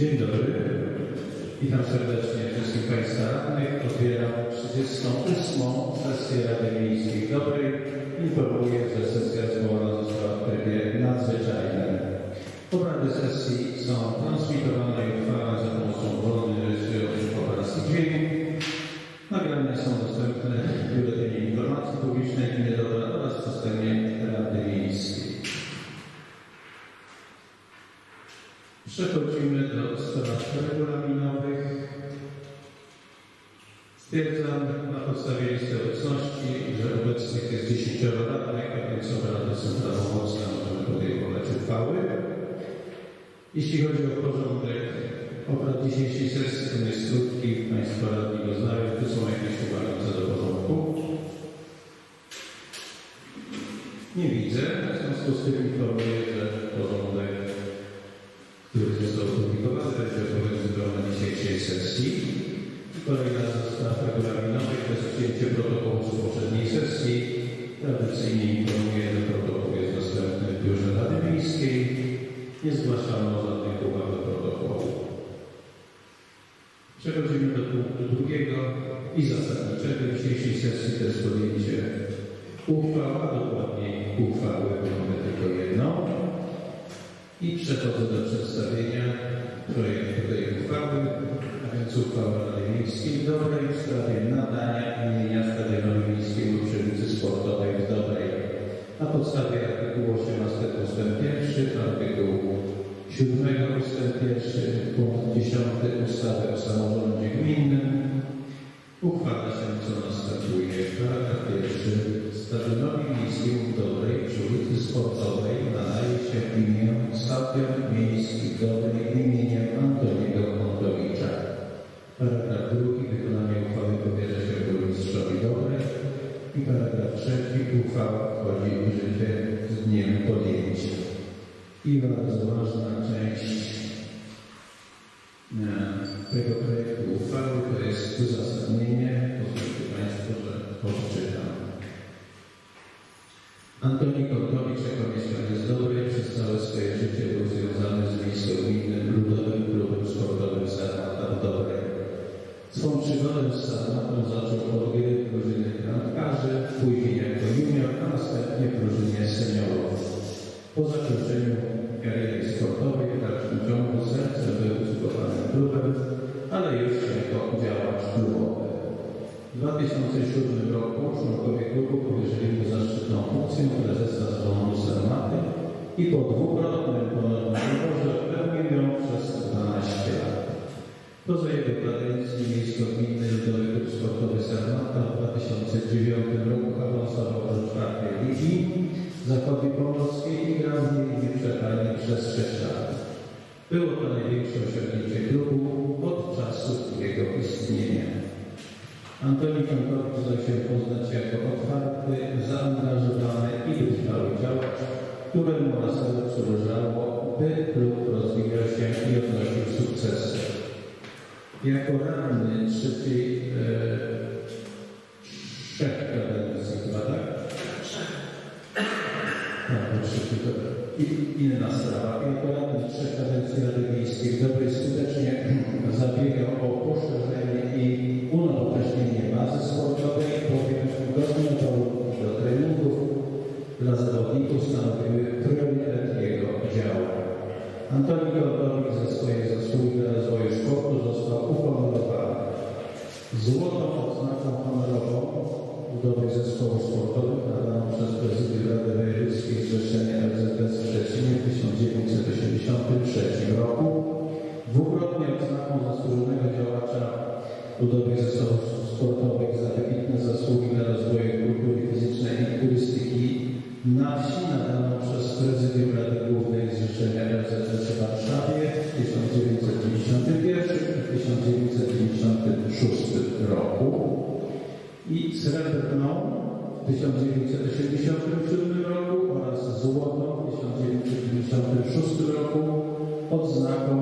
Dzień dobry. Witam serdecznie wszystkich Państwa radnych. Otwieram 38. sesję Rady Miejskiej Dobrej. Informuję, że sesja zwołana została w trybie nadzwyczajnym. Obrady sesji są transmitowane i uchwalane za pomocą urządzeń rejestrujących obraz i dźwięk. Nagrania są dostępne w Biuletynie Informacji Publicznej Gminy Dobra oraz w systemie Rady Miejskiej. Przechodzimy do spraw regulaminowych. Stwierdzam na podstawie listy obecności, że obecnych jest 10 radnych, a więc obrady są prawomocne, możemy podejmować uchwały. Jeśli chodzi o porządek obrad dzisiejszej sesji, to jest krótki, Państwo radni go znają. Czy są jakieś uwagi co do porządku? Nie widzę. W związku z tym informuję, opublikowany, będzie obowiązywał na dzisiejszej sesji. Kolejna ze spraw regulaminowych to jest przyjęcie protokołu z poprzedniej sesji. Tradycyjnie informuję, że protokół jest dostępny w Biurze Rady Miejskiej. Nie zgłaszano żadnych uwag do protokołu. Przechodzimy do punktu drugiego i zasadniczego dzisiejszej sesji, to jest podjęcie uchwał, a dokładniej uchwały, mamy tylko jedną. I przechodzę do przedstawienia projektu tej uchwały, a więc uchwały Rady Miejskiej w Dobrej w sprawie nadania imienia Stadionowi Miejskiemu przy ulicy Sportowej w Dobrej. Na podstawie artykułu 18 ust. 1, artykułu 7 ust. 1, punkt 10 ustawy o samorządzie gminnym uchwala się co następuje. Paragraf pierwszy. Stadionowi Miejskiemu Dobrej przy ulicy Sportowej nadaje się imię Stadion Miejski Dobrej imieniem Antoniego Kontowicza. Paragraf drugi. Wykonanie uchwały powierza się burmistrzowi Dobrej. I paragraf trzeci. Uchwała wchodzi w życie z dniem podjęcia. I bardzo ważna W 2007 roku członkowie klubu powierzyli mu zaszczytną funkcję prezesa zarządu Sarmaty i po dwukrotnym ponownym wyborze pełnił ją przez 12 lat. Poza jego kadencji Miejsko-Gminny Ludowy Klub Sportowy Sarmata w 2009 roku awansował do czwartej ligi Zachodniej Pomorskiej i grał w niej nieprzerwanie przez 6 lat. Było to największe osiągnięcie klubu od czasu jego istnienia. Antoni dał się poznać jako otwarty, zaangażowany i wytrwały działacz, któremu na sercu leżało, by klub rozwijał się i odnosił sukcesy. Jako radny trzeciej e, trzech kadencji chyba, tak? Tak, i, inna sprawa. Jako radny trzech kadencji Rady Miejskiej dobrej skutecznie stanowiły działań. Antoni Kołtowicz za swoje zasługi dla rozwoju sportu został uhonorowany złotą odznaką honorową budowy zespołu sportowego nadaną przez prezydium Rady Wojewódzkiej Zrzeszenia LZS w Szczecinie w 1983 roku, dwukrotnie odznaką zasłużonego działacza budowy zespołów sportowych za wybitne zasługi dla rozwoju kultury fizycznej i turystyki na wsi przez prezydium Rady Głównej Zrzeszenia LZS w Warszawie w 1991 i 1996 roku i srebrną w 1987 roku oraz złotą w 1996 roku odznaką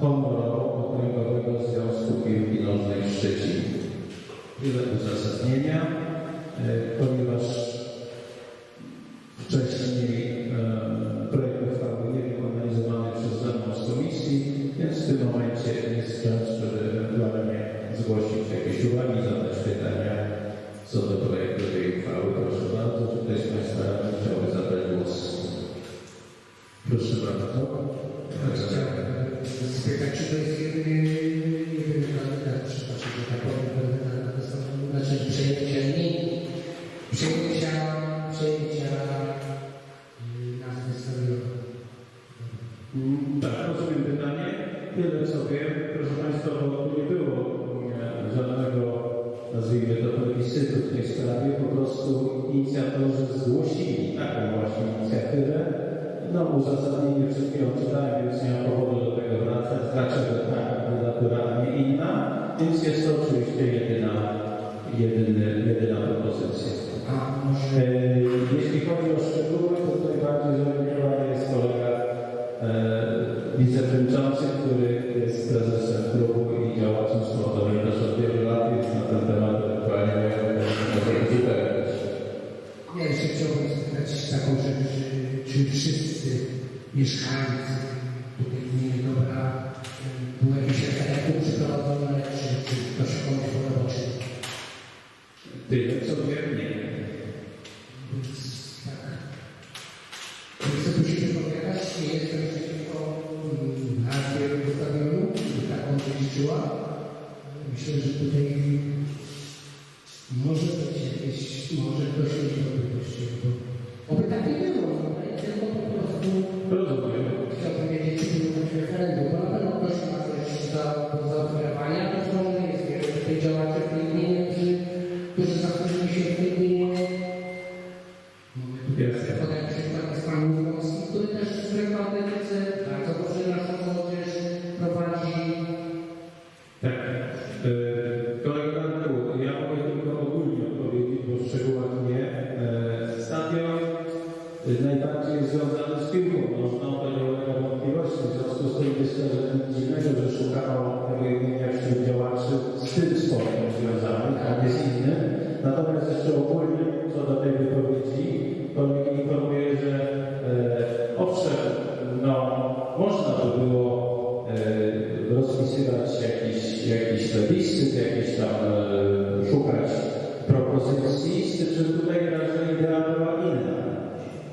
honorową Okręgowego Związku Piłki Nożnej w Szczecinie. Tyle uzasadnienia, plebiscytu w tej sprawie, po prostu inicjatorzy zgłosili taką właśnie inicjatywę. No, uzasadnienie przed chwilą czytałem, więc nie mam powodu do tego wracać. Dlaczego ta kandydatura, a nie inna? Więc jest to oczywiście jedyna, jedyny, jedyna propozycja. A może E, Jeśli chodzi o szczegóły, to tutaj bardziej zorientowany jest kolega e, wiceprzewodniczący, który jest prezesem klubu i działaczem sportowym jeszcze chciałbym spytać taką rzecz, czy, wszyscy mieszkańcy tutaj Dobra związany z piłką nożną, to nie ulega wątpliwości. W związku z tym myślę, że nic dziwnego, że szukano wyjaśnienia wśród działaczy z tym sportem związanych, a nie z innym. Natomiast jeszcze ogólnie co do tej wypowiedzi, to mnie informuje, że e, owszem, no, można by było e, rozpisywać jakiś, jakiś plebiscyt, jakiś tam e, szukać propozycji, z tym, że tutaj raczej idea była inna.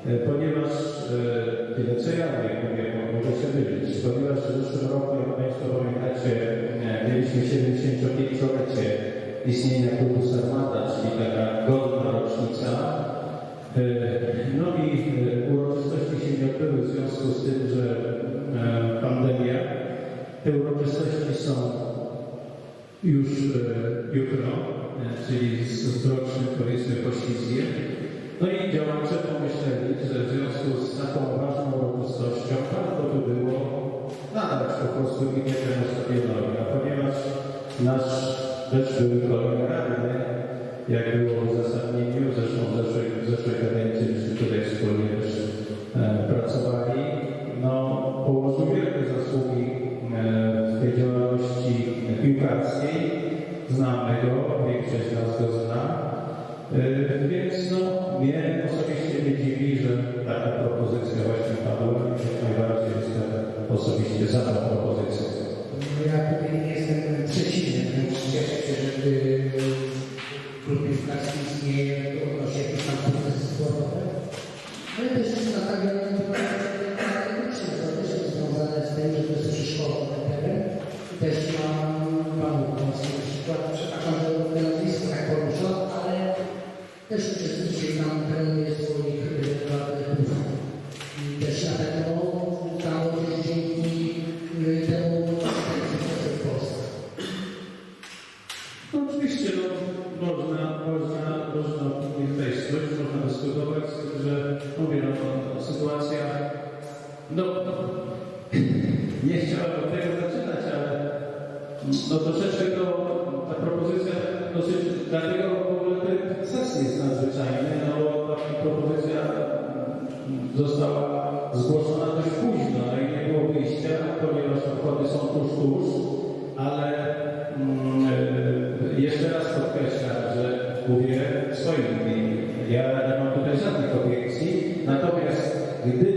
E, Ponieważ e, tyle co ja wiem, się mylić, ponieważ w zeszłym roku, jak Państwo pamiętacie, e, mieliśmy 75-lecie istnienia klubu Sarmata, czyli taka godna rocznica. E, No i e, uroczystości się nie odbyły w związku z tym, że pandemia. Te uroczystości są już jutro, czyli z rocznym powiedzmy poślizgiem. No i działacze pomyśleli, że w związku z taką ważną uroczystością warto by było nadać po prostu imię temu stadionowi. A ponieważ nasz też były kolega radny, jak było w uzasadnieniu, zresztą w zeszłej, w zeszłej kadencji myśmy tutaj wspólnie też e, pracowali, no położył wielkie zasługi e, w tej działalności piłkarskiej. Znamy go, większość nas go zna. الشيطان فلم يسرني. Mówię w swoim imieniu. Ja nie mam tutaj żadnych obiekcji, natomiast gdyby e,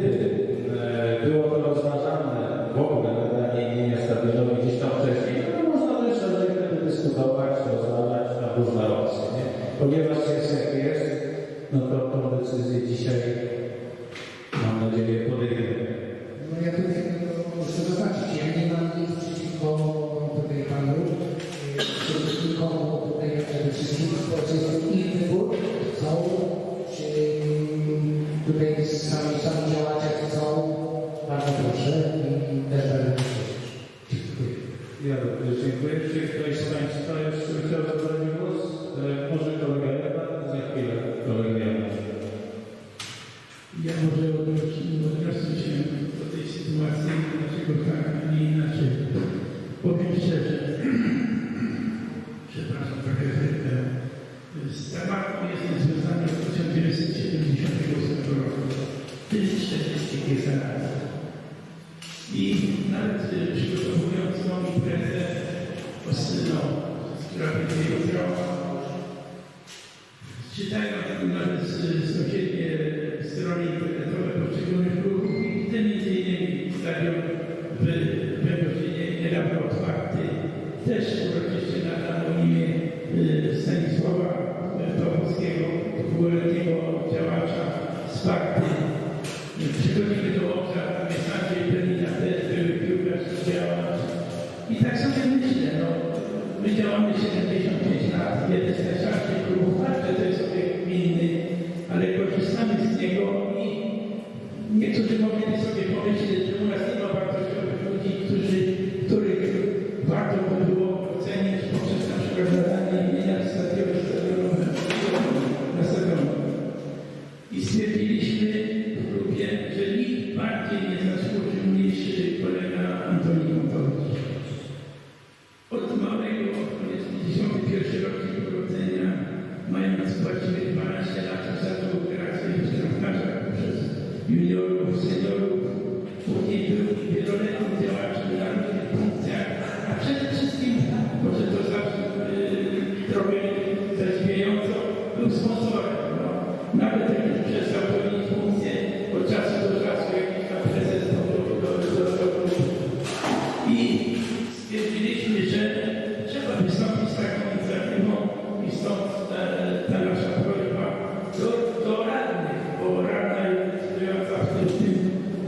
artefakty, też uroczyście nadano imię y, Stanisława Pawłowskiego, dwuletniego działacza z Partii. Przychodzimy do obca, Andrzej Pelina też y, był piłkarz, działacz. I tak sobie myślę, no, my działamy 75 lat, jeden z najstarszych klubów, to jest obiekt gminny, ale korzystamy z niego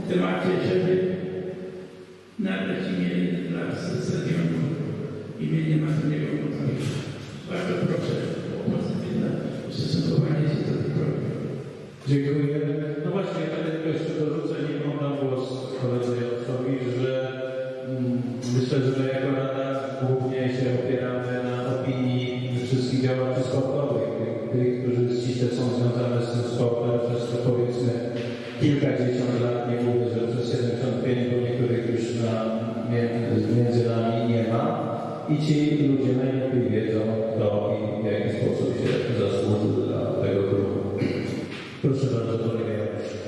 temacie, żeby nadać imię dla stadionu imienia Martiniego Mockiego. Bardzo proszę o pozytywne ustosunkowanie się do tej projektu. Dziękuję. No właśnie, ja będę jeszcze dorzucę, niech on głos koledze. i ci ludzie najlepiej wiedzą, kto i w jaki sposób się zasłużył dla tego klubu. Proszę bardzo, kolega Janusz.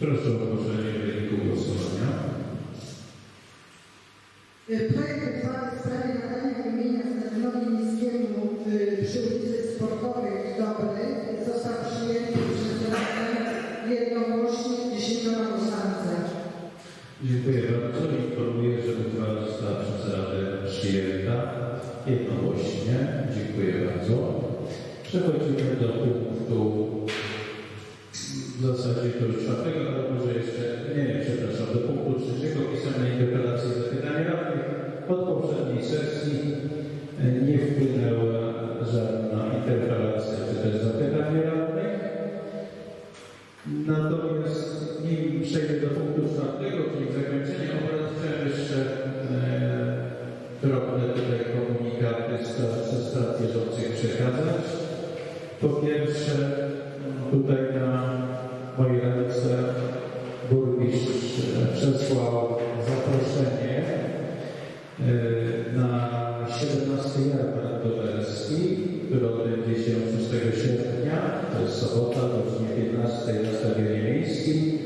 Proszę o ogłoszenie wyniku głosowania. Projekt uchwały w sprawie nadania imienia Stadionowi Miejskiemu y, przy ulicy Sportowej w Dobrej został przyjęty przez Radę jednogłośnie 10 głosami za. Dziękuję bardzo. Informuję, że uchwała została przez Radę przyjęta jednogłośnie. Dziękuję bardzo. Przechodzimy do punktu w zasadzie już czwartego, ale może jeszcze, nie, nie, przepraszam, do punktu trzeciego pisemnej interpelacji zapytań radnych. Od poprzedniej sesji e, nie wpłynęła żadna interpelacja zaproszenie e, na 17 jarmark doberski, który odbędzie się 6 sierpnia, to jest sobota, o godzinie 15 na Stadionie Miejskim.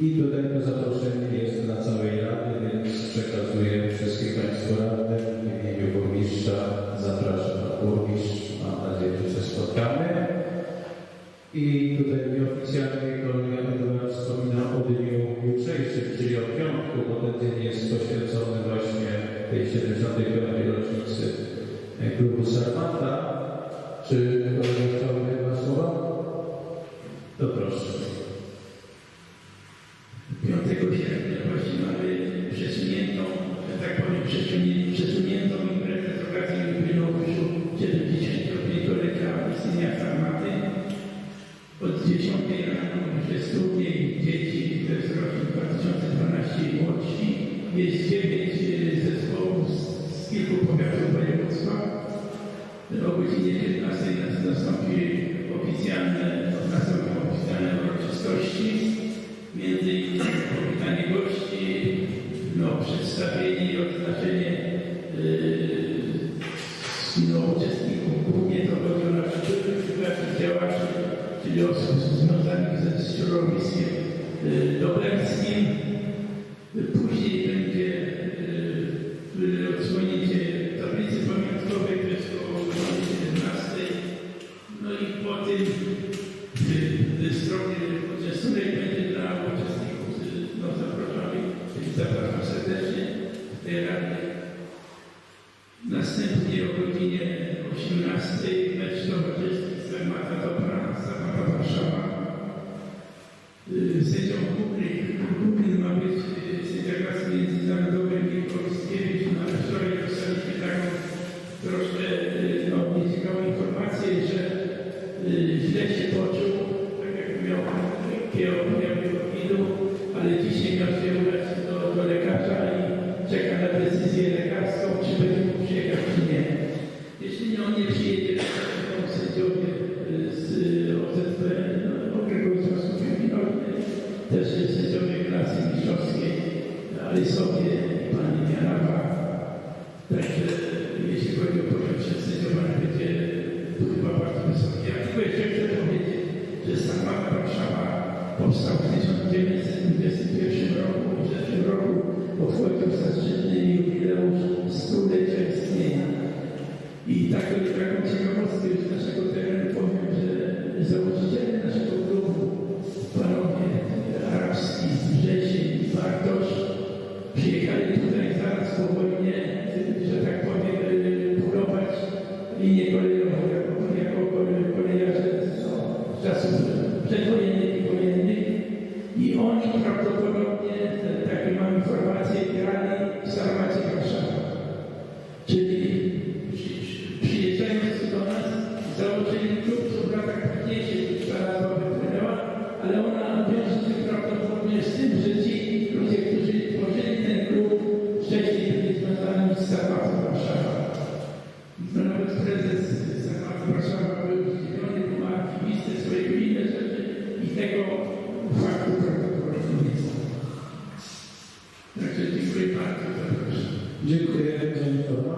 I tutaj to zaproszenie jest dla całej Rady, więc przekazuję wszystkim Państwu radnym w imieniu burmistrza. Zapraszam na burmistrz. Mam nadzieję, że się spotkamy. I tutaj nieoficjalnie tej 75. rocznicy klubu Sarmata. Czy kolega chciałby dwa słowa? To proszę. 5 sierpnia właśnie mamy przesuniętą, że tak powiem, przesunię- przesuniętą imprezę z okazji jubileuszu 75-lecia istnienia Sarmaty. Od 10 rano że studnie dzieci, to jest rocznik 2012 i młodsi. Jest 9 zespołów z, kilku powiatów województwa. O godzinie 15 nas- nastąpi oficjalne, nastąpią oficjalne uroczystości. Między innymi powitanie gości, no, przedstawienie i odznaczenie yy, no, uczestników. Głównie to chodzi o naszych działaczy, czyli osób związanych ze środowiskiem yy, dobremskim. Później Taką, taką ciekawostkę z naszego terenu powiem, że założyciele naszego klubu, panowie Arabski, Wrzesień, Bartosz, przyjechali tutaj zaraz po wojnie,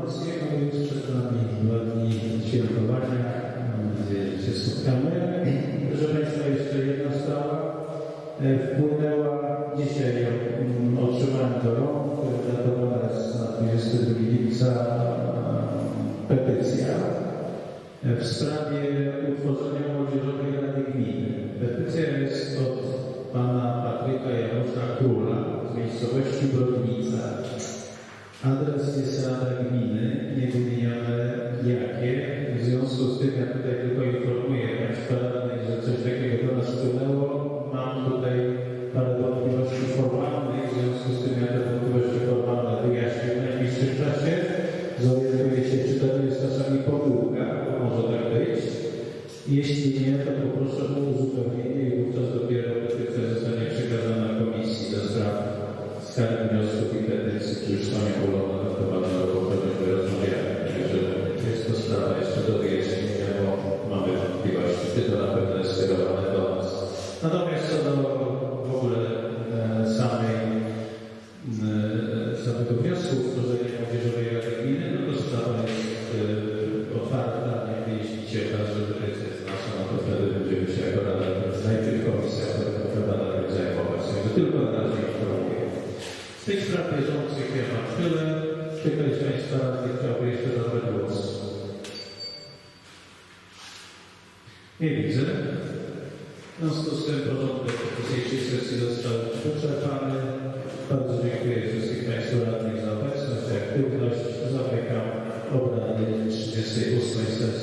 Polskiego przed nami dwa dni świętowania, mam nadzieję, że się spotkamy. Proszę Państwa, jeszcze jedna sprawa. E, Wpłynęła dzisiaj, mm, otrzymałem do rąk, datowana jest na 22 lipca e, petycja e, w sprawie utworzenia Młodzieżowej Rady Gminy. Petycja jest od pana Patryka Janusza Króla z miejscowości Brodnica. Adres jest Rada Gminy, nie wymienione jakie. W związku z tym ja tutaj tylko informuję Państwa radnych, że coś takiego do nas wpłynęło. Mam tutaj parę wątpliwości formalnych, w związku z tym ja te wątpliwości formalne wyjaśnię w najbliższym czasie. Zorientuję się, czy to jest czasami pomyłka, może tak być. Jeśli nie, to poproszę o uzupełnienie i wówczas dopiero wniosków i petycji, już są ogólne na temat poprzedniego rozmawiania. Także jest to sprawa jeszcze do wyjaśnienia, bo mamy wątpliwości, czy to na pewno jest skierowane do nas. Natomiast co do w ogóle e, samej e, samego wniosku utworzenia Młodzieżowej Rady Gminy, no to sprawa jest e, otwarta. Jak jeśli okazuje, że petycja jest nasza, no to wtedy będziemy się jako Rada, najpierw komisja, potem Rada będzie zajmować. Także tylko na tych spraw bieżących ja mam tyle. Czy ktoś z Państwa radnych chciałby jeszcze zabrać głos? Nie widzę. W związku z tym porządek dzisiejszej sesji został wyczerpany. Bardzo dziękuję wszystkim Państwu radnych za obecność i aktywność. Zamykam obrady 38 sesji